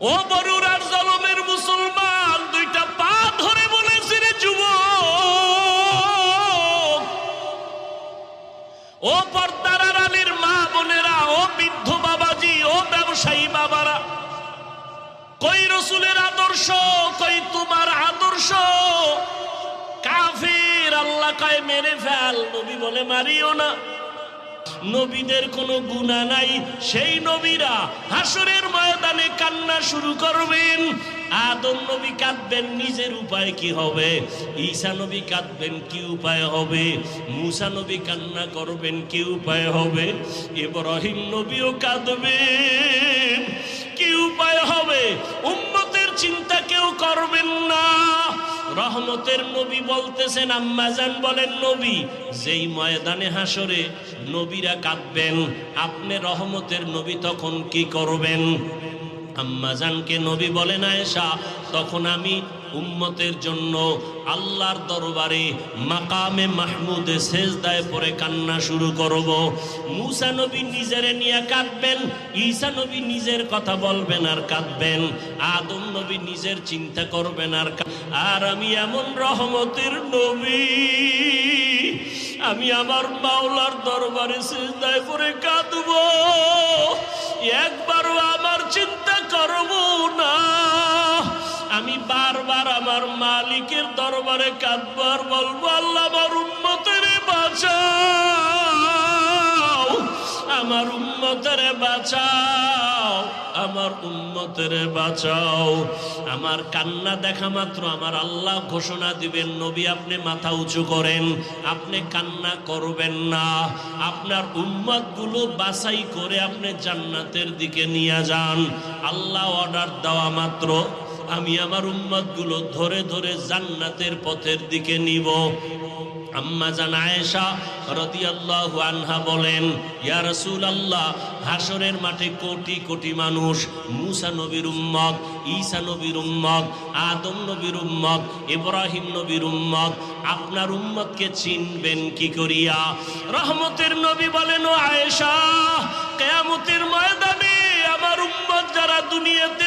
ও বরুরার জলমের মুসলমান, দুইটা পা ধরে বলেছে রে যুবক। ও পর্দার আলীর মা বোনেরা, ও বৃদ্ধ বাবাজি, ও ব্যবসায়ী বাবারা, কই রসুলের আদর্শ, কই তোমার আদর্শ? কাফির আল্লাহ কয়, মেরে ফেল, নবী বলে, মারিও না। নবীদের কোনো গুণা নাই। সেই নবীরা হাসরের ময়দানে কান্না শুরু করবেন। আদম নবী কাঁদবেন, নিজের উপায় কি হবে? ঈসা নবী কাঁদবেন, কি উপায় হবে? মুসা নবী কান্না করবেন, কি উপায় হবে? ইব্রাহিম নবীও কাঁদবেন, কি উপায় হবে? উম্মতের চিন্তা কেউ করবেন না। রহমতের নবী বলতেছেন আম্মাজান বলেন, নবী, যেই ময়দানে হাসরে নবীরা কাঁদবেন, আপনি রহমতের নবী তখন কি করবেন? আম্মাজানকে নবী বলেন, আয়েশা, তখন আমি উম্মতের জন্য আল্লাহর দরবারে মাকামে মাহমুদে সেজদায় পরে কান্না শুরু করব। মুসা নবী নিজের নিয়ে কাঁদবেন, ঈসা নবী নিজের কথা বলবেন আর কাঁদবেন, আদম নবী নিজের চিন্তা করবেন আর আর আমি এমন রহমতের নবী, আমি আমার মাওলার দরবারে সেজদায় পরে কাঁদবো, একবারও আমার চিন্তা করব না। আমি বারবার আমার মালিকের দরবারে কাঁদবার বলব, আল্লাহ আমার উন্মতের বাঁচাও, আমার উন্মতের বাঁচাও, আমার উন্মতের বাঁচাও। আমার কান্না দেখা মাত্র আমার আল্লাহ ঘোষণা দিবেন, নবী, আপনি মাথা উঁচু করেন, আপনি কান্না করবেন না। আপনার উম্মতগুলো বাছাই করে আপনি জান্নাতের দিকে নিয়ে যান। আল্লাহ অর্ডার দেওয়া মাত্র। আমি আমার উম্মতগুলো ধরে ধরে জান্নাতের পথের দিকে নিব। আম্মা বলেন, ইয়া রাসূলুল্লাহ হাসরের মাঠে কোটি কোটি মানুষ উম্মত, ঈসা ইব্রাহিম নবীর আপনার উম্মতকে চিনবেন কি করিয়া? রহমতের নবী বলেন, ও আয়েশা, কেয়ামতের ময়দানে আমার উম্মত যারা দুনিয়াতে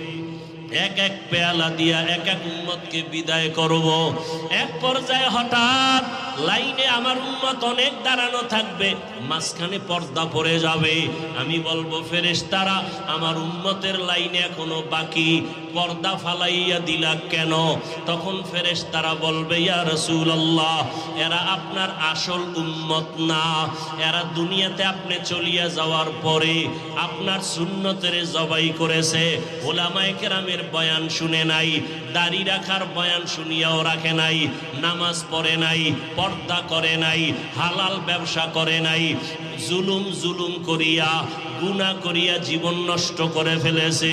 এক এক পেয়ালা দিয়া এক এক উম্মতকে বিদায় করব। এক পর্যায়ে হঠাৎ লাইনে আমার উম্মত অনেক দাঁড়ানো থাকবে, মাঝখানে পর্দা পড়ে যাবে। আমি বলব, ফেরেশতারা, আমার উম্মতের লাইনে এখনও বাকি। পর্দা ফালাইয়া দিলা কেন? তখন ফেরেশ তারা বলবে, ইয়া রাসূলুল্লাহ, এরা আপনার আসল উম্মত না। এরা দুনিয়াতে আপনি চলিয়া যাওয়ার পরে আপনার সুন্নতের জবাই করেছে। ওলামায়ে কেরামের বয়ান শুনে নাই, দাড়ি রাখার বয়ান শুনিয়াও রাখে নাই, নামাজ পড়ে নাই, পর্দা করে নাই, হালাল ব্যবসা করে নাই, জুলুম জুলুম করিয়া গুনাহ করিয়া জীবন নষ্ট করে ফেলেছে।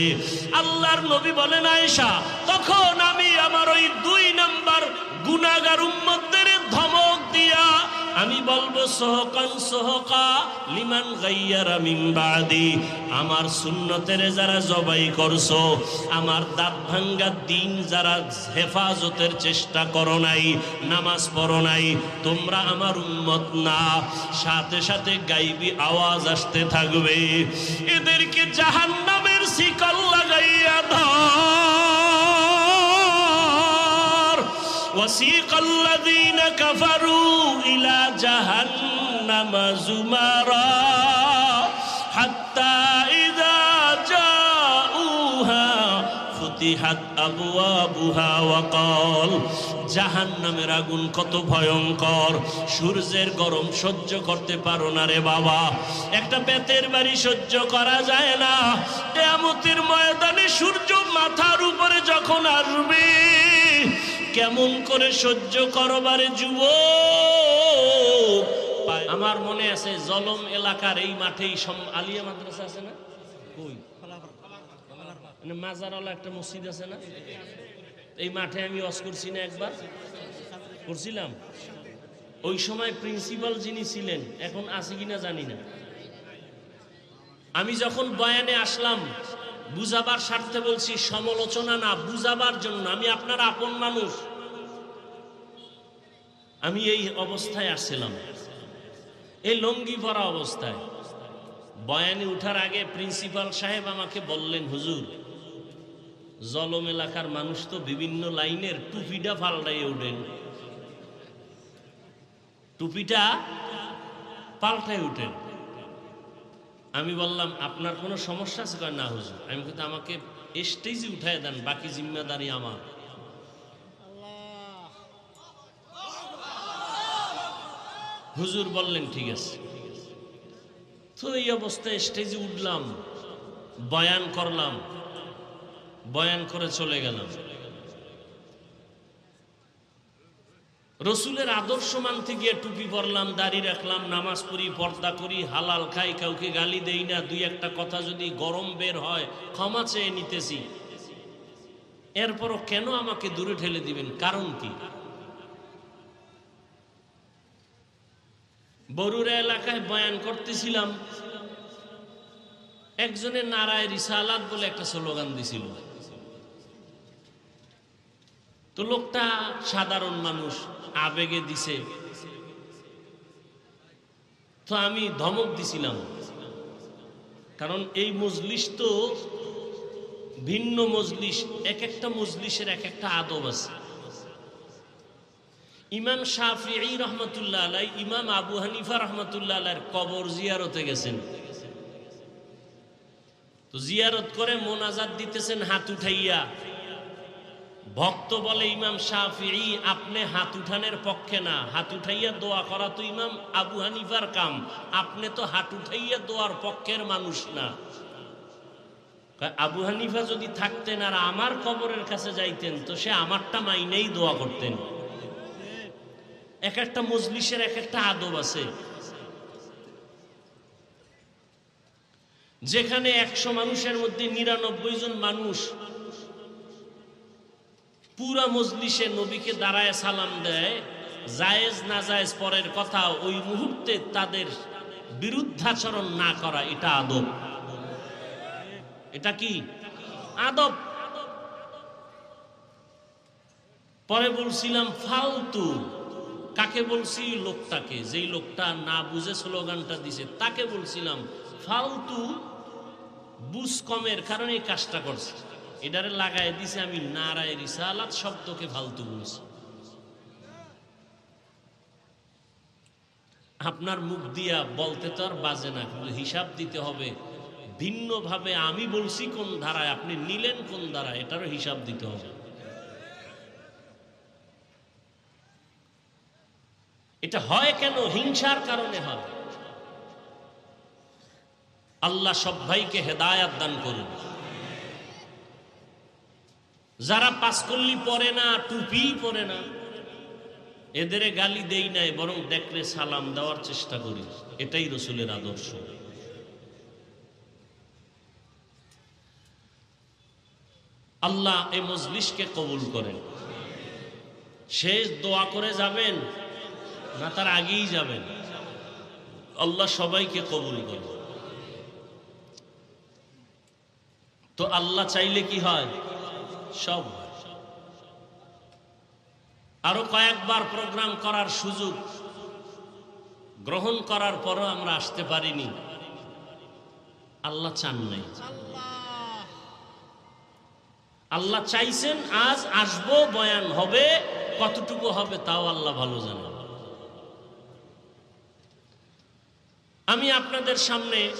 আল্লাহর নবী বলেন, আয়েশা, তখন আমি আমার ওই দুই নাম্বার গুনাগার উম্মতদের ধমক দিয়া আমি বলব সহকান সহকা লিমান গাইয়ারা মিন বাদি। আমার সুন্নতের যারা জবাই করছ, আমার দাঁত ভাঙ্গা দিন যারা হেফাজতের চেষ্টা করো নাই, নামাজ পড়ো নাই, তোমরা আমার উন্মত না। সাথে সাথে গাইবি আওয়াজ আসতে থাকবে। এদেরকে জাহান্নামের শিকল লাগাইয়া ধর وسيق الذين كفروا إلى جهنم زمرا حتى إذا جاءوها فتحت أبوابها وقال জাহান্নামের আগুন কত ভয়ঙ্কর সূর্যের গরম সহ্য করতে পারো না রে বাবা একটা বেতের বাড়ি সহ্য করা যায় না কেয়ামতের ময়দানে সূর্য মাথার উপরে যখন আসবে কেমন করে সহ্য করবারে যুব? আমার মনে আছে জলম এলাকার এই মাঠেই আলিয়া মাদ্রাসা আছে না? কই? মানে মাজারওয়ালা একটা মসজিদ আছে না? এই মাঠে আমি অস করছি না একবার? করছিলাম? ওই সময় প্রিন্সিপাল যিনি ছিলেন, এখন আছে কিনা জানি না। আমি যখন বয়ানে আসলাম, বুঝাবার স্বার্থে বলছি, সমালোচনা না, বুঝাবার জন্য। আমি আপনার আপন মানুষ। আমি এই অবস্থায় আসছিলাম এই লঙ্গি পরা অবস্থায়। বয়ানে উঠার আগে প্রিন্সিপাল সাহেব আমাকে বললেন, হুজুর, জলম এলাকার মানুষ তো বিভিন্ন লাইনের টুপিটা পাল্টাইয়ে উঠেন। টুপিটা পাল্টাই উঠেন। আমি বললাম, আপনার কোনো সমস্যা আছে? না হুজুর। আমি কিন্তু আমাকে স্টেজে উঠায় দেন, বাকি জিম্মাদারি আমার। হুজুর বললেন, ঠিক আছে। তো এই অবস্থায় স্টেজে উঠলাম, বয়ান করলাম, বয়ান করে চলে গেলাম। রসুলের আদর্শ মানতে গিয়ে টুপি পরলাম, দাড়ি রাখলাম, নামাজ পড়ি, পর্দা করি, হালাল খাই, কাউকে গালি দেই না, দুই একটা কথা যদি গরম বের হয়, ক্ষমা চেয়ে নিতেছি। এরপরও কেন আমাকে দূরে ঠেলে দিবেন? কারণ কি? বরুরা এলাকায় বয়ান করতেছিলাম, একজনের নারায় রিসালাত বলে একটা স্লোগান দিছিল। তো লোকটা সাধারণ মানুষ, আবেগে দিছে। তো আমি ধমক দিছিলাম। কারণ এই মজলিস তো ভিন্ন মজলিস, এক একটা মজলিসের এক একটা আদব আছে। ইমাম শাফি রহমতুল্লাহ আলাই, ইমাম আবু হানিফা রহমতুল্লাহ আলাইয়ের কবর জিয়ারতে গেছেন। তো জিয়ারত করে মোনাজাত দিতেছেন হাত উঠাইয়া। ভক্ত বলে, ইমাম শাফি আপনি হাত উঠানের পক্ষে না। হাত উঠাইয়া দোয়া করা তো ইমাম আবু হানিফার কাম। আপনি তো হাত উঠাইয়া দোয়ার পক্ষের মানুষ না। আবু হানিফা যদি থাকতেন আর আমার কবরের কাছে যাইতেন, তো সে আমারটা মাইনেই দোয়া করতেন। এক একটা মজলিসের এক একটা আদব আছে। যেখানে একশো মানুষের মধ্যে নিরানব্বই জন মানুষ পুরা মজলিসে নবীকে দাঁড়ায় সালাম দেয়, জায়েজ না জায়েজ পরের কথা ওই মুহূর্তে তাদের বিরুদ্ধাচরণ না করা এটা আদব। এটা কি? আদব। পরে বলছিলাম, ফালতু। কাকে বলছি? লোকটাকে। যেই লোকটা না বুঝে স্লোগানটা দিছে, তাকে বলছিলাম, ফালতু বুঝ কমের কারণে এই কাজটা করছে। এটারে লাগাই দিছে আমি নারায় রিসালাত শব্দকে ফালতু বলছি। আপনার মুখ দিয়া বলতে তো আর বাজে না, কিন্তু হিসাব দিতে হবে, ভিন্নভাবে আমি বলছি কোন ধারায়, আপনি নিলেন কোন ধারায়, এটারও হিসাব দিতে হবে। এটা হয় কেন? হিংসার কারণে হয়। আল্লাহ সব ভাইকে হেদায়াত দান করুন। যারা পাঁচকল্লি পরে না, টুপি পরে না, এদের গালি দেই নাই, বরং দেখলে সালাম দেওয়ার চেষ্টা করি। এটাই রসুলের আদর্শ। আল্লাহ এই মজলিসকে কবুল করেন। শেষ দোয়া করে যাবেন। না, তার আগেই যাবেন। আল্লাহ সবাইকে কবুল করেন। তো আল্লাহ চাইলে কি হয়? সব আরও কয়েকবার প্রোগ্রাম করার সুযোগ গ্রহণ করার পরও আমরা আসতে পারিনি। আল্লাহ চান নাই। আল্লাহ চাইছেন, আজ আসব, বয়ান হবে, কতটুকু হবে তাও আল্লাহ ভালো জানেন। আমি আপনাদের সামনে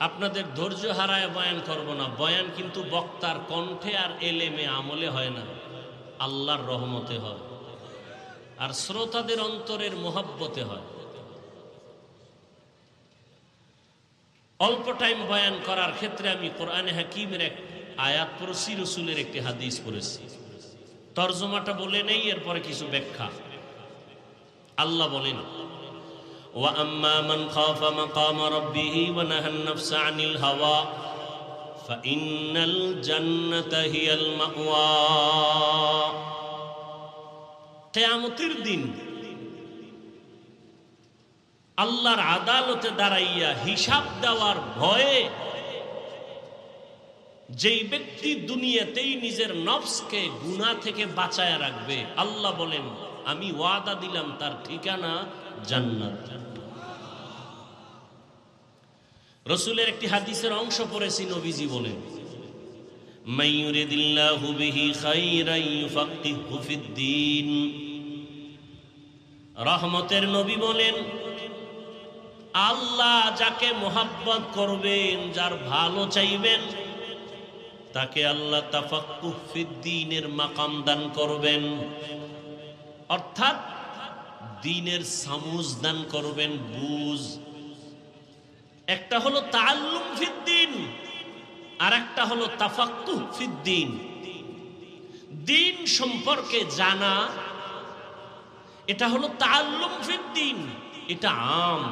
আপনাদের ধৈর্য হারায় বয়ান করব না। বয়ান কিন্তু বক্তার কণ্ঠে আর এলেমে আমলে হয় না। আল্লাহর রহমতে হয়। আর শ্রোতাদের অন্তরের মোহাব্বতে হয়। অল্প টাইম বয়ান করার ক্ষেত্রে আমি কোরআনে হাকিমের এক আয়াত পড়ছি, রসুলের একটি হাদিস পড়েছি। তর্জমাটা বলে নেই, এরপরে কিছু ব্যাখ্যা। আল্লাহ বলেন وأما من خاف مقام ربه ونهى النفس عن الهوى فإن الجنة هي المأوى কেয়ামতের দিন আল্লাহর আদালতে দাঁড়াইয়া হিসাব দেওয়ার ভয়ে যেই ব্যক্তি দুনিয়াতেই নিজের নফসকে গুনাহ থেকে বাঁচায় রাখবে আল্লাহ বলেন আমি ওয়াদা দিলাম, তার ঠিকানা জান্নাত। রসুলের একটি হাদিসের অংশ পড়েছি নবীজি বলেন রহমতের নবী বলেন, আল্লাহ যাকে মোহাব্বত করবেন, যার ভালো চাইবেন, তাকে আল্লাহ তাফাক্কুহ ফিদ্দীনের মাকাম দান করবেন। অর্থাৎ দিনের সামুজ দান করবেন বুঝ। একটা হলো তাল্লুম ফিদ্দিন আর একটা হলো তাফাক্কু ফিদ্দিন। দিন সম্পর্কে জানা, এটা হলো তাল্লুম ফিদ্দিন, এটা আম।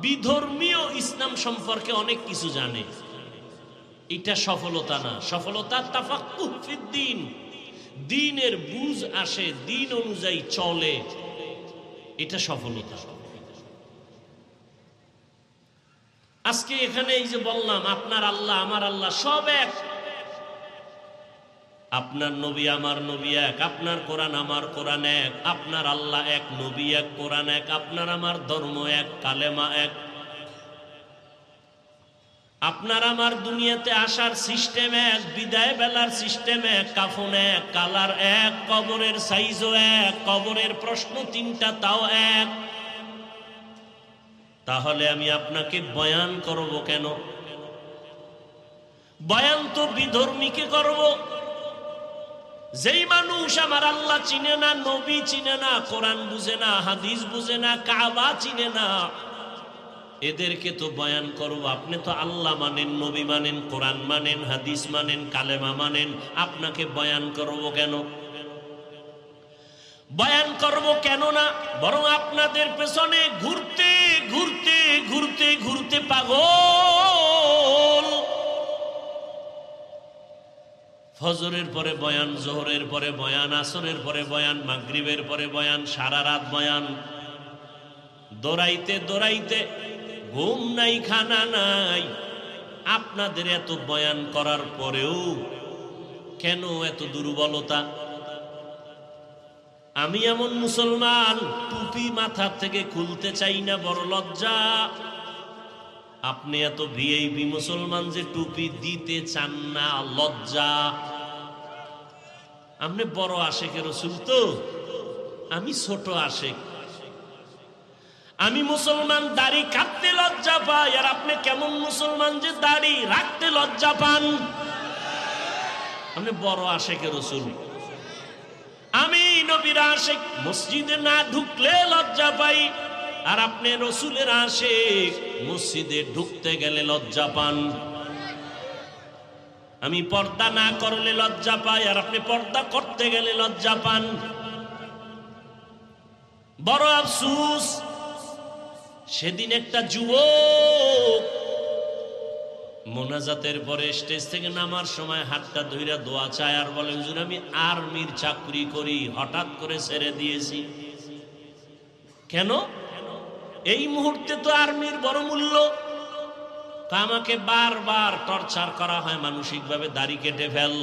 বিধর্মীয় ইসলাম সম্পর্কে অনেক কিছু জানে। এটা সফলতা না, সফলতা তাফাক্কু ফিদ্দিন। দিনের বুঝ আসে, দিন অনুযায়ী চলে। এটা সফলতা। আজকে এখানে এই যে বললাম, আপনার আল্লাহ, আমার আল্লাহ, সব এক। আপনার নবী আমার নবী এক, আপনার কোরআন আমার কোরআন এক, আপনার আল্লাহ এক, নবী এক, কোরআন এক, আপনার আমার ধর্ম এক, কালেমা এক। আপনার আমার দুনিয়াতে আসার সিস্টেম এক, বিদায় বেলার সিস্টেম এক, কাফন এক, কালার এক, কবরের সাইজও এক, কবরের প্রশ্ন তিনটা, তাও এক। তাহলে আমি আপনাকে বয়ান করব কেন? বয়ান তো বিধর্মীকে করব। যেই মানুষ আমার আল্লাহ চিনে না, নবী চিনে না, কোরআন বুঝে না, হাদিস বুঝে না, কাবা চিনে না এদেরকে তো বয়ান করব, আপনি তো আল্লাহ মানেন, নবী মানেন, কোরআন মানেন, হাদিস মানেন, কালেমা মানেন, আপনাকে বয়ান করব কেন? বয়ান করব কেন না? বরং আপনাদের পেছনে ঘুরতে ঘুরতে ঘুরতে ঘুরতে পাগল। ফজরের পরে বয়ান, জোহরের পরে বয়ান, আসরের পরে বয়ান, মাগরিবের পরে বয়ান, সারা রাত বয়ান। দৌড়াইতে দৌড়াইতে ঘুম নাই, খানা নাই। আপনাদের এত বয়ান করার পরেও কেন এত দুর্বলতা? আমি এমন মুসলমান, টুপি মাথা থেকে খুলতে চাই না, বড় লজ্জা। আপনি এত ভিআইপি মুসলমান যে টুপি দিতে চান না, লজ্জা। আপনি বড় আশেকের রসুল তো? আমি ছোট আশেক আমি মুসলমান, দাড়ি কাটতে লজ্জা পাই, আর আপনি কেমন মুসলমান যে দাড়ি রাখতে লজ্জা পান? আপনি বড় আশেকের রসুল। আমি নবীর আশেক, মসজিদে না ঢুকলে লজ্জা পাই, আর আপনি রসুলের আশেক, মসজিদে ঢুকতে গেলে লজ্জা পান। আমি পর্দা না করলে লজ্জা পাই, আর আপনি পর্দা করতে গেলে লজ্জা পান। বড় আফসুস সেদিন একটা যুবক মোনাজাতের পরে স্টেজ থেকে নামার সময় হাতটা ধইরা দোয়া চায় আর বলে, হুজুর, আমি আর্মির চাকরি করি, হঠাৎ করে ছেড়ে দিয়েছি। কেন? এই মুহূর্তে তো আর্মির বড় মূল্য। তা আমাকে বারবার টর্চার করা হয় মানসিকভাবে, দাড়ি কেটে ফেল।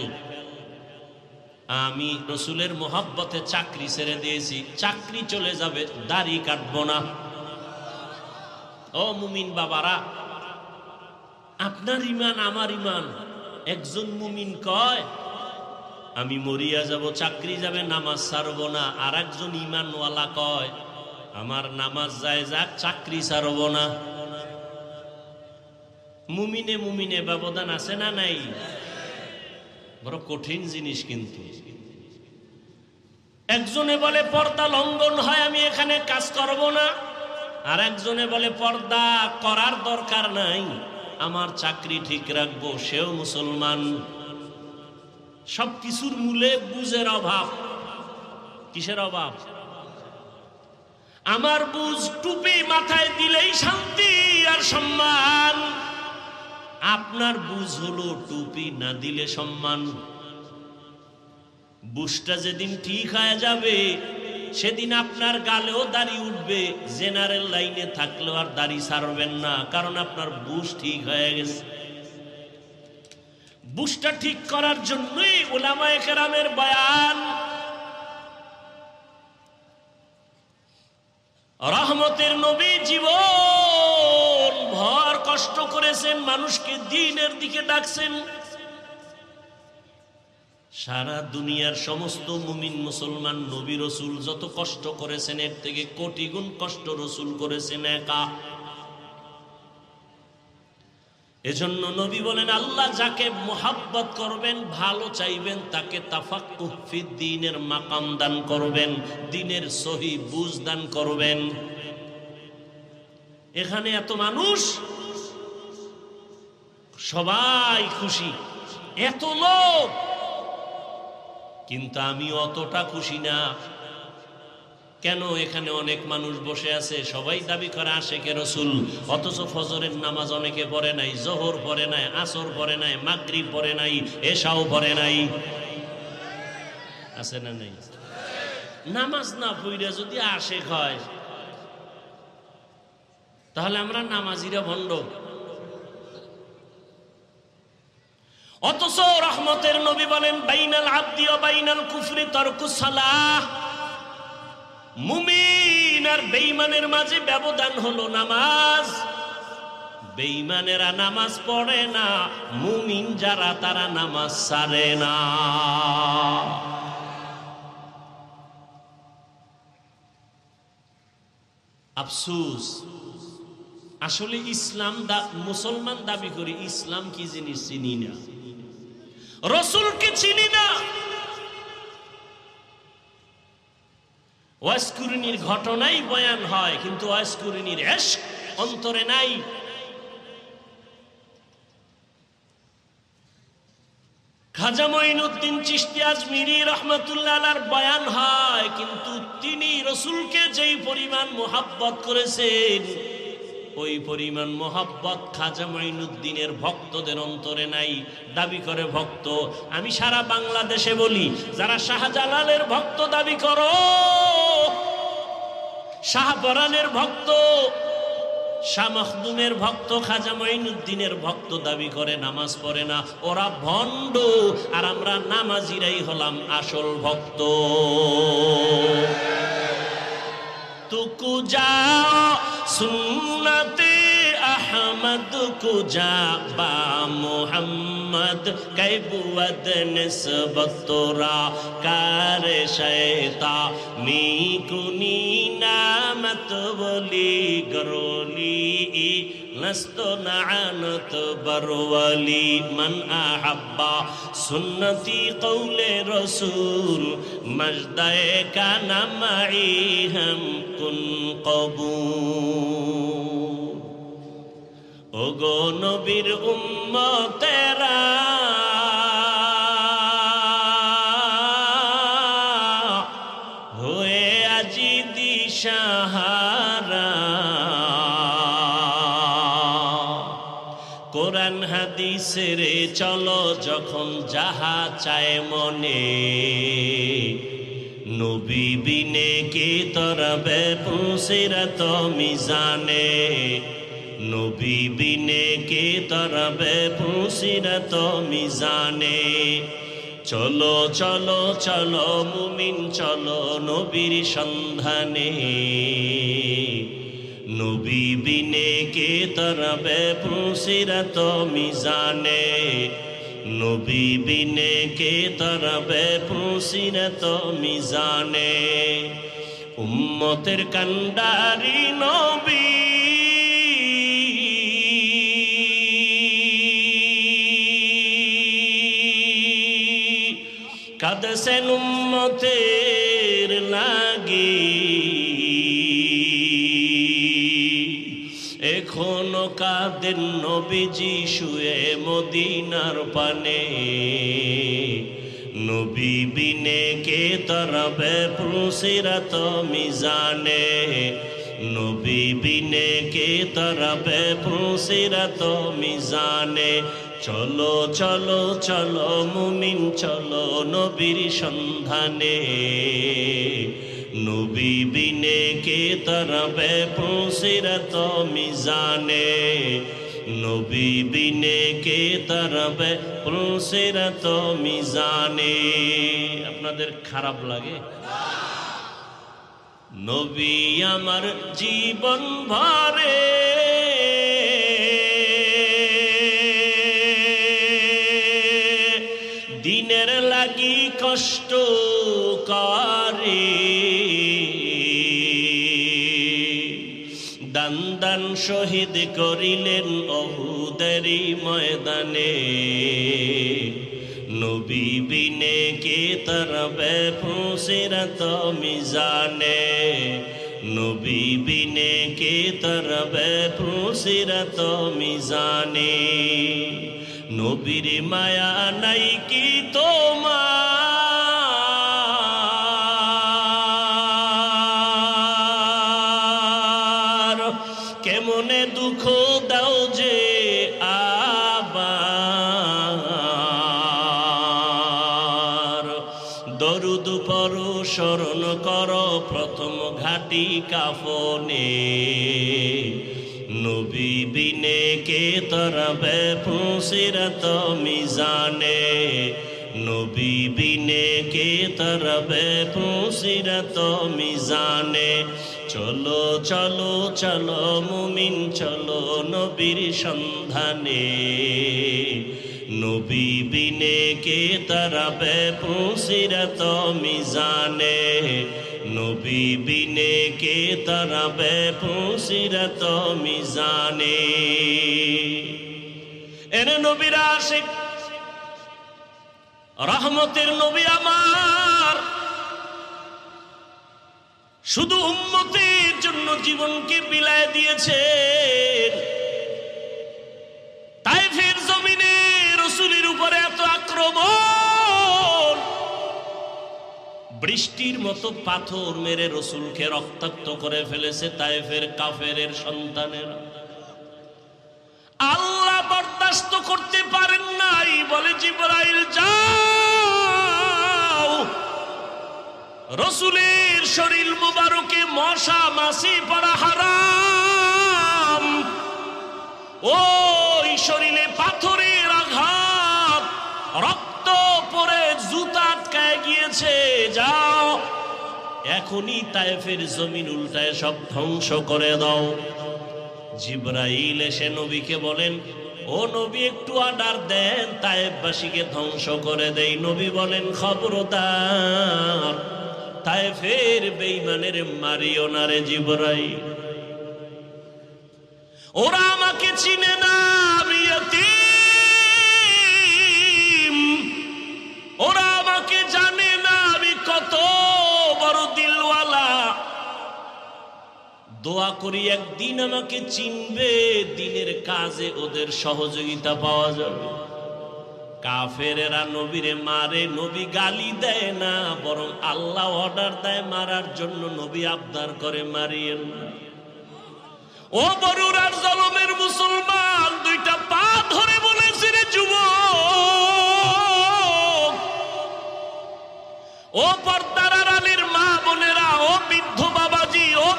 আমি রসুলের মোহাব্বতে চাকরি ছেড়ে দিয়েছি, চাকরি চলে যাবে, দাড়ি কাটবো না। ও মুমিন বাবারা, আপনার ইমান, আমার ইমান। একজন মুমিন কয়, আমি মরিয়া যাব, চাকরি যাবে, নামাজ ছাড়ব না। আর একজন ইমানওয়ালা কয়, আমার নামাজ যায় যাক, চাকরি ছাড়ব না। মুমিনে মুমিনে ব্যবধান আছে না নাই? বড় কঠিন জিনিস কিন্তু। একজনে বলে, পর্দা লঙ্ঘন হয়, আমি এখানে কাজ করব না। আর একজনে বলে, পর্দা করার দরকার নাই, আমার চাকরি ঠিক রাখব, সেও মুসলমান। সব কিছুর মূলে বুঝের অভাব। কিসের অভাব? আমার বুঝ টুপি মাথায় দিলেই শান্তি আর সম্মান। আপনার বুঝ হলো টুপি না দিলে সম্মান। বুঝটা যেদিন ঠিক হয়ে যাবে সেদিন আপনার গালেও দাড়ি উঠবে, জেনারেল লাইনে থাকলেও আর দাড়ি ছাড়বেন না, কারণ আপনার বুঝ ঠিক হয়ে গেছে। বুঝটা ঠিক করার জন্যই ওলামায়ে কেরামের বয়ান, রহমতের নবী জীবন ভর কষ্ট করেছেন, মানুষকে দিনের দিকে ডাকছেন। সারা দুনিয়ার সমস্ত মুমিন মুসলমান নবী রসুল যত কষ্ট করেছেন, এর থেকে কোটি গুণ কষ্ট রসুল করেছেন একা। এজন্য নবী বলেন, আল্লাহ যাকে মোহাব্বত করবেন, ভালো চাইবেন, তাকে তাফাক্কুফিদ দিনের মাকাম দান করবেন, দিনের সহি বুঝ দান করবেন। এখানে এত মানুষ, সবাই খুশি, এত লোক। কিন্তু আমি অতটা খুশি না। কেন এখানে অনেক মানুষ বসে আছে? সবাই দাবি করে আসে কে রসুল। অথচ ফজরের নামাজ অনেকে পড়ে নাই, জহর পড়ে নাই, আসর পড়ে নাই, মাগরিব পড়ে নাই এসাও পড়ে নাই। আছে না নেই? নামাজ না পইরা যদি আশেক হয়, তাহলে আমরা নামাজিরা ভণ্ড। অথচ রহমতের নবী বলেন, বাইনাল আব্দি ও বাইনাল কুফরি তরকু সালাহ। মুমিন আর বেঈমানের মাঝে ব্যবধান হলো নামাজ। বেঈমানেরা নামাজ পড়ে না, মুমিন যারা, তারা নামাজ সারে না। আফসুস, আসলে ইসলাম মুসলমান দাবি করে ইসলাম কি জিনিস চিনি না। রসুলকে চিনি না। ওয়াসকুরিনীর ঘটনাই বয়ান হয়, কিন্তু ওয়াসকুরিনীর এশ অন্তরে নাই। খাজা মঈনুদ্দিন চিশতি আজমিরি রহমতুল্লাহ বয়ান হয়, কিন্তু তিনি রসুলকে যেই পরিমাণ মোহাব্বত করেছেন ওই পরিমাণ মোহাব্বত খাজা মঈনুদ্দিনের ভক্তদের অন্তরে নাই, দাবি করে ভক্ত, আমি সারা বাংলাদেশে বলি, যারা শাহজালালের ভক্ত দাবি করো, শাহপরানের ভক্ত, শাহ মখদুমের ভক্ত, খাজা মঈনুদ্দিনের ভক্ত দাবি করে, নামাজ পড়ে না, ওরা ভণ্ড, আর আমরা নামাজিরাই হলাম আসল ভক্ত। তুকু যাও, সুন্নতে আহমদ কু বা মোহাম্মদ কৈবুয়দ নিসবত তোরা কার শেতা মি কুনি নামত বলি গরলি লস্ত নানত বরি মন আহ্বা সুন্নতি কৌলে রসুল মজদায় কানি হম কুন কবুল ওগো নবীর উম্মতেরা চলো যখন যাহা চায় মনে। নবী বিনে কে তরবে পুসিরত মিজানে? নবী বিনে কে তরবে পুসিরত মিজানে? চলো চলো চলো, মুমিন, চলো নবীর সন্ধানে। নবী বিনে কে তরবে পুসিরত মিজানে? নবী বিনে কে তরবে পুসিরত মিজানে? উম্মতের কান্ডারি নবী। কাদসেন উম্মতের এখনও কাদের নবীজি শুয়ে মদিনার পানে। নবী বিনে কে তরবে পুসিরত মিজানে। নবী বিনে কে তরবে পুসিরত মিজানে। চলো চলো চলো মুমিন, চলো নবীর সন্ধানে। নবী বিনে কে তরবে পুসিরত মিজানে? নবী বিনে কে তরবে পুসিরত মিজানে? আপনাদের খারাপ লাগে? নবী আমার জীবন ভরে। দিনের লাগি কষ্ট শহীদ করিলেন অহুদেরি ময়দানে। নবী বিনে কে তরবে ফুসিরত মিজানে? নবী বিনে কে তরবে ফুসিরত মিজানে? নবীর মায়া নাই কি তোমার? ঘাটি কাফনে। নবী বিনে কে তরবে ফুসিরত মিজানে নবী বিনে কে তরবে ফুসিরত মিজানে চলো চলো চলো মুমিন, চলো নবীর সন্ধানে। নবী বিনে কে তরবে ফুসিরত মিজানে নবী বিনে কে তরবে ফুসিরত মিজানে। এনে নবীর আশিক, রহমতের নবী আমার। শুধু উম্মতের জন্য জীবনকে বিলায় দিয়েছে তাই ফের জমিনে রসুলের উপরে এত আক্রমণ বৃষ্টির মতো পাথর মেরে রসুলকে রক্তাক্ত করে ফেলেছে তাই ফের কাফের সন্তানেরা। আল্লাহ বরদাস্ত করতে পারেন নাই, বলে জিবরাইল, যাও। রসুলের শরীর মুবারকে মশা মাসি পড়া হারাম। ওই শরীরে পাথরের আঘাত, রক্ত পরে জুতা আটকায় গিয়েছে, যাও। এখনই তায়েফের জমিন উল্টায় সব ধ্বংস করে দাও। জিব্রাইল এসে নবীকে বলেন, ও নবী, একটু অর্ডার দেন তায়েববাসীকে ধ্বংস করে দেই। নবী বলেন, খবরদার, তায়েফের বেইমানের মারিও না রে জিব্রাইল। ওরা আমাকে চিনে না, আমি দোয়া করি, একদিন আমাকে চিনবে, দিনের কাজে ওদের সহযোগিতা পাওয়া যাবে। কাফেরেরা নবীরে মারে, নবী গালি দেয় না, বরং আল্লাহ অর্ডার দেয়, মারার জন্য নবী আবদার করে মারিয়েন না। ও বরুরার জলমের মুসলমান, দুইটা পা ধরে বলেছে রে যুবক। ও পর্দার আলীর মা বোনেরা, ও ও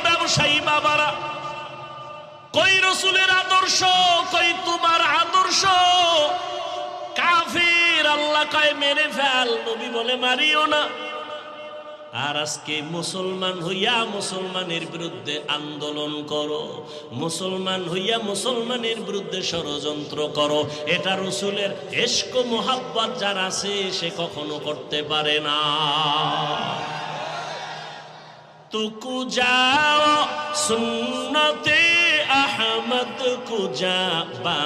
ব্যবসায়ী বাবারা, কই রসুলের আদর্শ, কই তোমার আদর্শ? কাফির আল্লাহ কয়, মেরে ফেল, নবী বলে মারিও না। আর আজকে মুসলমান হইয়া মুসলমানের বিরুদ্ধে আন্দোলন করো, মুসলমান হইয়া মুসলমানের বিরুদ্ধে ষড়যন্ত্র করো। এটা রসুলের এস্ক মোহাব্বত যার আছে, সে কখনো করতে পারে না। তুকু যাও সুন্নতে আহমদ কুজা বা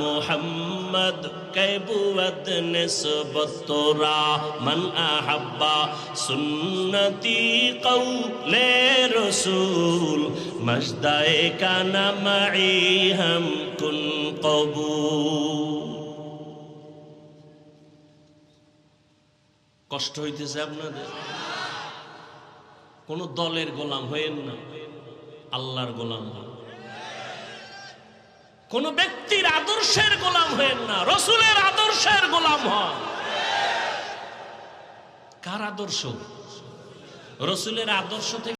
মোহাম্মদ कैबुवत निस्बत तोरा मन अहब्बा सुन्नती कौले रसूल मजदाए का नमई हम कुन कबूल কষ্ট হইতেছে আপনাদের কোন দলের গোলাম হইেন না, আল্লাহর গোলাম হন। কোন ব্যক্তির আদর্শের গোলাম হয়েন না, রসুলের আদর্শের গোলাম হন। কার আদর্শ? রসুলের আদর্শ থেকে